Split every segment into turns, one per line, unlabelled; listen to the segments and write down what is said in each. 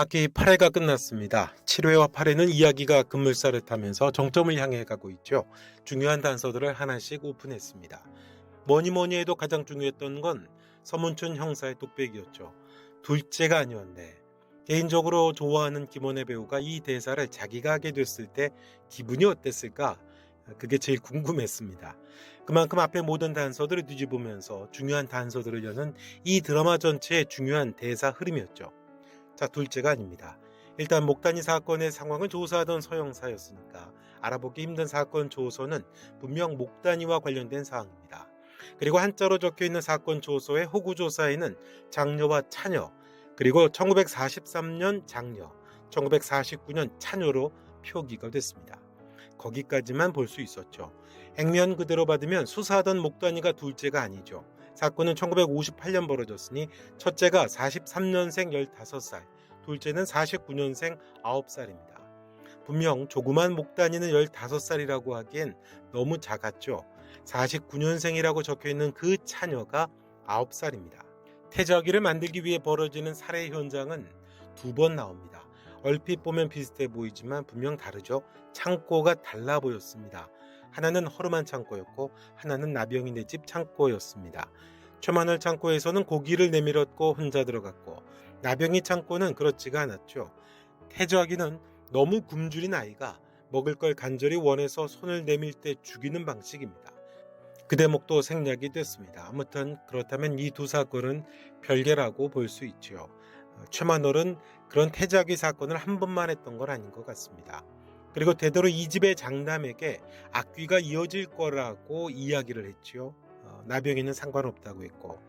학기 8회가 끝났습니다. 7회와 8회는 이야기가 급물살을 타면서 정점을 향해 가고 있죠. 중요한 단서들을 하나씩 오픈했습니다. 뭐니 뭐니 해도 가장 중요했던 건 서문춘 형사의 독백이었죠. 둘째가 아니었네. 개인적으로 좋아하는 김원혜 배우가 이 대사를 자기가 하게 됐을 때 기분이 어땠을까? 그게 제일 궁금했습니다. 그만큼 앞에 모든 단서들을 뒤집으면서 중요한 단서들을 여는 이 드라마 전체의 중요한 대사 흐름이었죠. 자, 둘째가 아닙니다. 일단 목단위 사건의 상황을 조사하던 서영사였으니까 알아보기 힘든 사건 조서는 분명 목단위와 관련된 사항입니다. 그리고 한자로 적혀 있는 사건 조서의 호구 조사에는 장녀와 차녀, 그리고 1943년 장녀, 1949년 차녀로 표기가 됐습니다. 거기까지만 볼 수 있었죠. 액면 그대로 받으면 수사하던 목단위가 둘째가 아니죠. 사건은 1958년 벌어졌으니 첫째가 43년생 15살, 둘째는 49년생 9살입니다. 분명 조그만 목단위는 15살이라고 하기엔 너무 작았죠. 49년생이라고 적혀 있는 그 차녀가 9살입니다. 태자기를 만들기 위해 벌어지는 살해 현장은 두 번 나옵니다. 얼핏 보면 비슷해 보이지만 분명 다르죠. 창고가 달라 보였습니다. 하나는 허름한 창고였고 하나는 나병이네 집 창고였습니다. 최만월 창고에서는 고기를 내밀었고 혼자 들어갔고 나병이 창고는 그렇지가 않았죠. 태조하기는 너무 굶주린 아이가 먹을 걸 간절히 원해서 손을 내밀 때 죽이는 방식입니다. 그 대목도 생략이 됐습니다. 아무튼 그렇다면 이 두 사건은 별개라고 볼 수 있죠. 최만월은 그런 태자기 사건을 한 번만 했던 건 아닌 것 같습니다. 그리고 되도록 이 집의 장남에게 악귀가 이어질 거라고 이야기를 했지요. 어, 나병이는 상관없다고 했고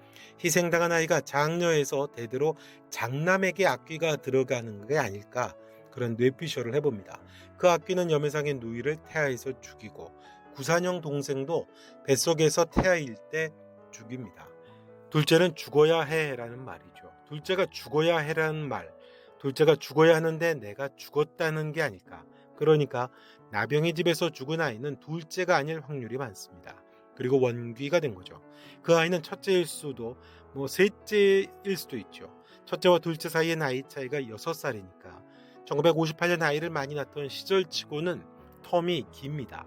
희생당한 아이가 장녀에서 대대로 장남에게 악귀가 들어가는 게 아닐까 그런 뇌피쇼를 해봅니다. 그 악귀는 염해상의 누이를 태아에서 죽이고 구산형 동생도 뱃속에서 태아일 때 죽입니다. 둘째는 죽어야 해라는 말이죠. 둘째가 죽어야 해라는 말. 둘째가 죽어야 하는데 내가 죽었다는 게 아닐까. 그러니까 나병이 집에서 죽은 아이는 둘째가 아닐 확률이 많습니다. 그리고 원귀가 된 거죠. 그 아이는 첫째일 수도 뭐 셋째일 수도 있죠. 첫째와 둘째 사이의 나이 차이가 6살이니까 1958년 아이를 많이 낳던 시절치고는 텀이 깁니다.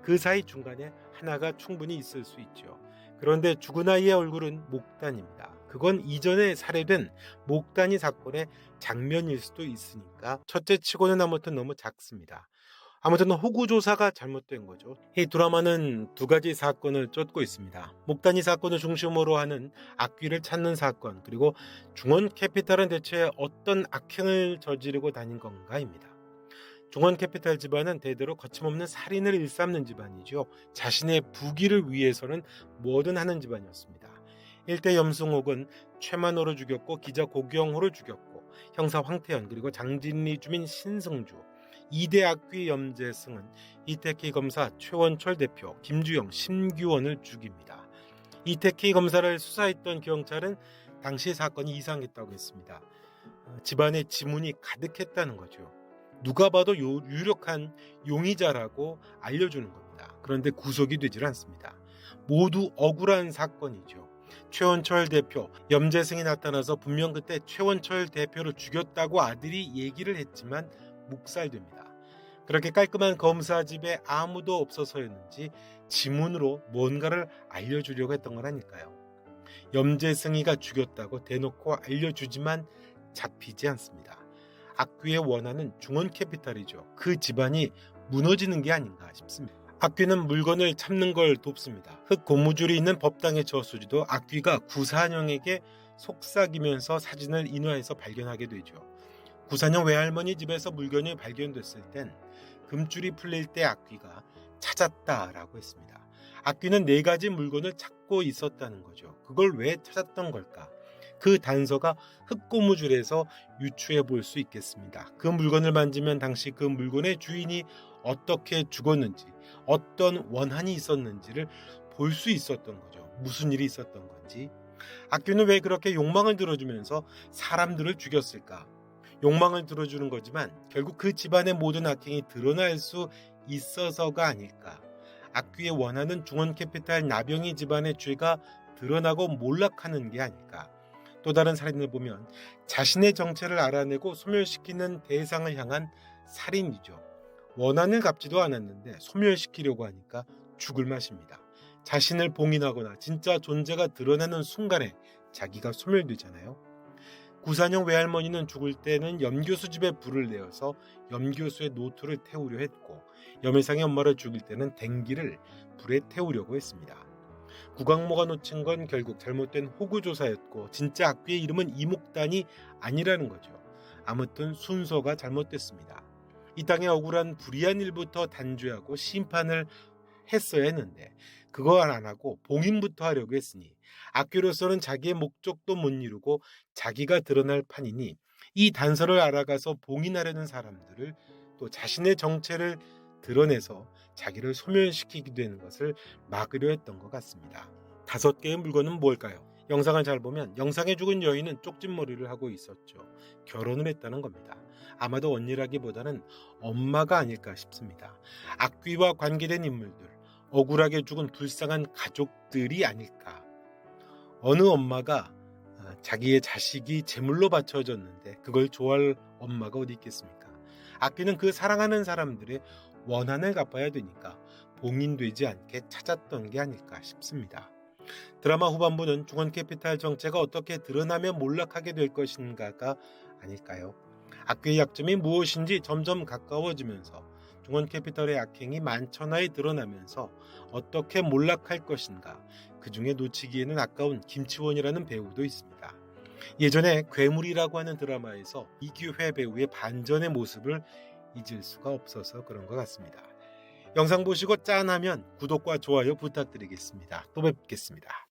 그 사이 중간에 하나가 충분히 있을 수 있죠. 그런데 죽은 아이의 얼굴은 목단입니다. 그건 이전에 살해된 목단이 사건의 장면일 수도 있으니까 첫째 치고는 아무튼 너무 작습니다. 아무튼 호구 조사가 잘못된 거죠. 이 드라마는 두 가지 사건을 쫓고 있습니다. 목단위 사건을 중심으로 하는 악귀를 찾는 사건, 그리고 중원 캐피탈은 대체 어떤 악행을 저지르고 다닌 건가입니다. 중원 캐피탈 집안은 대대로 거침없는 살인을 일삼는 집안이죠. 자신의 부귀를 위해서는 뭐든 하는 집안이었습니다. 일대 염승옥은 최만호를 죽였고 기자 고경호를 죽였고 형사 황태현 그리고 장진리 주민 신승주 2대 악귀 염재승은 이태키 검사 최원철 대표 김주영 심규원을 죽입니다. 이태키 검사를 수사했던 경찰은 당시 사건이 이상했다고 했습니다. 어, 집안에 지문이 가득했다는 거죠. 누가 봐도 요, 유력한 용의자라고 알려주는 겁니다. 그런데 구속이 되질 않습니다. 모두 억울한 사건이죠. 최원철 대표, 염재승이 나타나서 분명 그때 최원철 대표를 죽였다고 아들이 얘기를 했지만 묵살됩니다. 그렇게 깔끔한 검사 집에 아무도 없어서였는지 지문으로 뭔가를 알려주려고 했던 건 아닐까요? 염재승이가 죽였다고 대놓고 알려주지만 잡히지 않습니다. 악귀의 원한은 중원 캐피탈이죠. 그 집안이 무너지는 게 아닌가 싶습니다. 악귀는 물건을 참는 걸 돕습니다. 흑 고무줄이 있는 법당의 저수지도 악귀가 구사령에게 속삭이면서 사진을 인화해서 발견하게 되죠. 구사령 외할머니 집에서 물건이 발견됐을 땐 금줄이 풀릴 때 악귀가 찾았다라고 했습니다. 악귀는 네 가지 물건을 찾고 있었다는 거죠. 그걸 왜 찾았던 걸까? 그 단서가 흑고무줄에서 유추해 볼 수 있겠습니다. 그 물건을 만지면 당시 그 물건의 주인이 어떻게 죽었는지, 어떤 원한이 있었는지를 볼 수 있었던 거죠. 무슨 일이 있었던 건지. 악귀는 왜 그렇게 욕망을 들어주면서 사람들을 죽였을까? 욕망을 들어주는 거지만 결국 그 집안의 모든 악행이 드러날 수 있어서가 아닐까. 악귀의 원하는 중원 캐피탈 나병이 집안의 죄가 드러나고 몰락하는 게 아닐까. 또 다른 살인을 보면 자신의 정체를 알아내고 소멸시키는 대상을 향한 살인이죠. 원한을 갚지도 않았는데 소멸시키려고 하니까 죽을 맛입니다. 자신을 봉인하거나 진짜 존재가 드러나는 순간에 자기가 소멸되잖아요. 구산형 외할머니는 죽을 때는 염교수 집에 불을 내어서 염교수의 노트를 태우려 했고 염혜상의 엄마를 죽일 때는 댕기를 불에 태우려고 했습니다. 구광모가 놓친 건 결국 잘못된 호구조사였고 진짜 악귀의 이름은 이목단이 아니라는 거죠. 아무튼 순서가 잘못됐습니다. 이 땅의 억울한 불의한 일부터 단죄하고 심판을 했어야 했는데 그거 안 하고 봉인부터 하려고 했으니 악귀로서는 자기의 목적도 못 이루고 자기가 드러날 판이니 이 단서를 알아가서 봉인하려는 사람들을 또 자신의 정체를 드러내서 자기를 소멸시키게 되는 것을 막으려 했던 것 같습니다. 다섯 개의 물건은 뭘까요? 영상을 잘 보면 영상에 죽은 여인은 쪽진머리를 하고 있었죠. 결혼을 했다는 겁니다. 아마도 언니라기보다는 엄마가 아닐까 싶습니다. 악귀와 관계된 인물들, 억울하게 죽은 불쌍한 가족들이 아닐까. 어느 엄마가 아, 자기의 자식이 제물로 바쳐졌는데 그걸 좋아할 엄마가 어디 있겠습니까? 악귀는 그 사랑하는 사람들의 원한을 갚아야 되니까 봉인되지 않게 찾았던 게 아닐까 싶습니다. 드라마 후반부는 중원캐피탈 정체가 어떻게 드러나면 몰락하게 될 것인가가 아닐까요? 악귀의 약점이 무엇인지 점점 가까워지면서 중원캐피탈의 악행이 만천하에 드러나면서 어떻게 몰락할 것인가 그 중에 놓치기에는 아까운 김치원이라는 배우도 있습니다. 예전에 괴물이라고 하는 드라마에서 이규회 배우의 반전의 모습을 잊을 수가 없어서 그런 것 같습니다. 영상 보시고 짠하면 구독과 좋아요 부탁드리겠습니다. 또 뵙겠습니다.